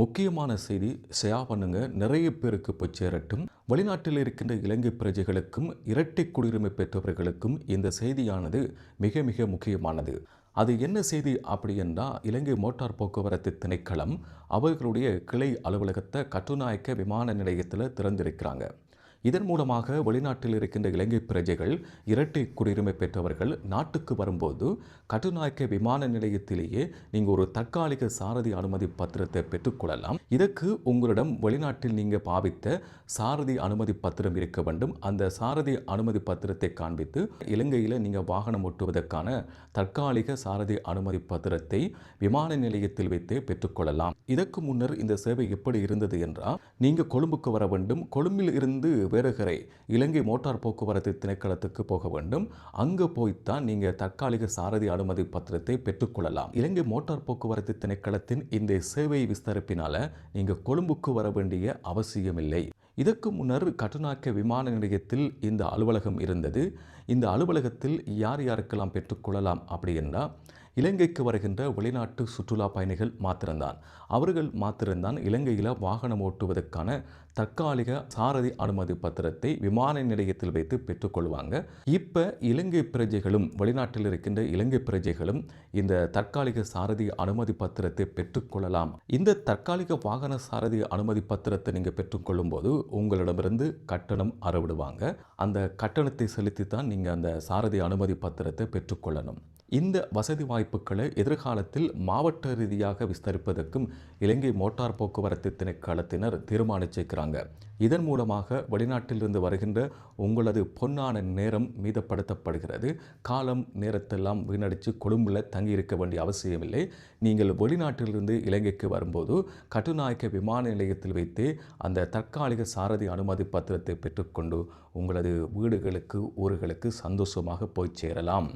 முக்கியமான செய்தி ஷேர் பண்ணுங்க. நிறைய பேருக்கு போய் சேரட்டும். வெளிநாட்டில் இருக்கின்ற இலங்கை பிரஜைகளுக்கும் இரட்டை குடியுரிமை பெற்றவர்களுக்கும் இந்த செய்தியானது மிக மிக முக்கியமானது. அது என்ன செய்தி அப்படி என்றால் இலங்கை மோட்டார் போக்குவரத்து திணைக்களம் அவர்களுடைய கிளை அலுவலகத்தை கட்டுநாயக்க விமான நிலையத்தில் திறந்திருக்கிறாங்க. இதன் மூலமாக வெளிநாட்டில் இருக்கின்ற இலங்கை பிரஜைகள் இரட்டை குடியுரிமை பெற்றவர்கள் நாட்டுக்கு வரும்போது கட்டுநாயக்க விமான நிலையத்திலேயே நீங்கள் ஒரு தற்காலிக சாரதி அனுமதி பத்திரத்தை பெற்றுக்கொள்ளலாம் இதற்கு உங்களிடம் வெளிநாட்டில் நீங்கள் பாவித்த சாரதி அனுமதி பத்திரம் இருக்க வேண்டும். அந்த சாரதி அனுமதி பத்திரத்தை காண்பித்து இலங்கையில் நீங்கள் வாகனம் ஓட்டுவதற்கான தற்காலிக சாரதி அனுமதி பத்திரத்தை விமான நிலையத்தில் வைத்து பெற்றுக்கொள்ளலாம் இதற்கு முன்னர் இந்த சேவை எப்படி இருந்தது என்றால் நீங்கள் கொழும்புக்கு வர வேண்டும். கொழும்பில் இருந்து வேறுகரை இலங்கை மோட்டார் போக்குவரத்து திணைக்களத்துக்கு போக வேண்டும். அங்கே போய்த்தான் நீங்கள் தற்காலிக சாரதி அனுமதி பத்திரத்தை பெற்றுக்கொள்ளலாம் இலங்கை மோட்டார் போக்குவரத்து திணைக்களத்தின் இந்த சேவை விஸ்தரிப்பினால நீங்கள் கொழும்புக்கு வர வேண்டிய அவசியமில்லை. இதற்கு முன்னர் கட்டுநாயக்க விமான நிலையத்தில் இந்த அலுவலகம் இருந்தது. இந்த அலுவலகத்தில் யார் யாருக்கெல்லாம் பெற்றுக்கொள்ளலாம் அப்படி என்றால் இலங்கைக்கு வருகின்ற வெளிநாட்டு சுற்றுலா பயணிகள் மாத்திரம்தான். அவர்கள் மாத்திரம்தான் இலங்கையில் வாகனம் ஓட்டுவதற்கான தற்காலிக சாரதி அனுமதி பத்திரத்தை விமான நிலையத்தில் வைத்து பெற்றுக்கொள்வாங்க இப்போ இலங்கை பிரஜைகளும் வெளிநாட்டில் இருக்கின்ற இலங்கை பிரஜைகளும் இந்த தற்காலிக சாரதி அனுமதி பத்திரத்தை பெற்றுக்கொள்ளலாம் இந்த தற்காலிக வாகன சாரதி அனுமதி பத்திரத்தை நீங்கள் பெற்றுக்கொள்ளும் போது உங்களிடமிருந்து கட்டணம் அறவிடுவாங்க. அந்த கட்டணத்தை செலுத்தி தான் நீங்கள் அந்த சாரதி அனுமதி பத்திரத்தை பெற்றுக்கொள்ளணும் இந்த வசதி வாய்ப்புகளை எதிர்காலத்தில் மாவட்ட ரீதியாக விஸ்தரிப்பதற்கும் இலங்கை மோட்டார் போக்குவரத்து திணைக்களத்தினர் தீர்மானிச்சிருக்கிறாங்க இதன் மூலமாக வெளிநாட்டிலிருந்து வருகின்ற உங்களது பொன்னான நேரம் மீதப்படுத்தப்படுகிறது. காலம் நேரத்தெல்லாம் வீணடித்து கொழும்பில் தங்கியிருக்க வேண்டிய அவசியமில்லை. நீங்கள் வெளிநாட்டிலிருந்து இலங்கைக்கு வரும்போது கட்டுநாயக்க விமான நிலையத்தில் வைத்தே அந்த தற்காலிக சாரதி அனுமதி பத்திரத்தை பெற்றுக்கொண்டு உங்களது வீடுகளுக்கு ஊர்களுக்கு சந்தோஷமாக போய் சேரலாம்.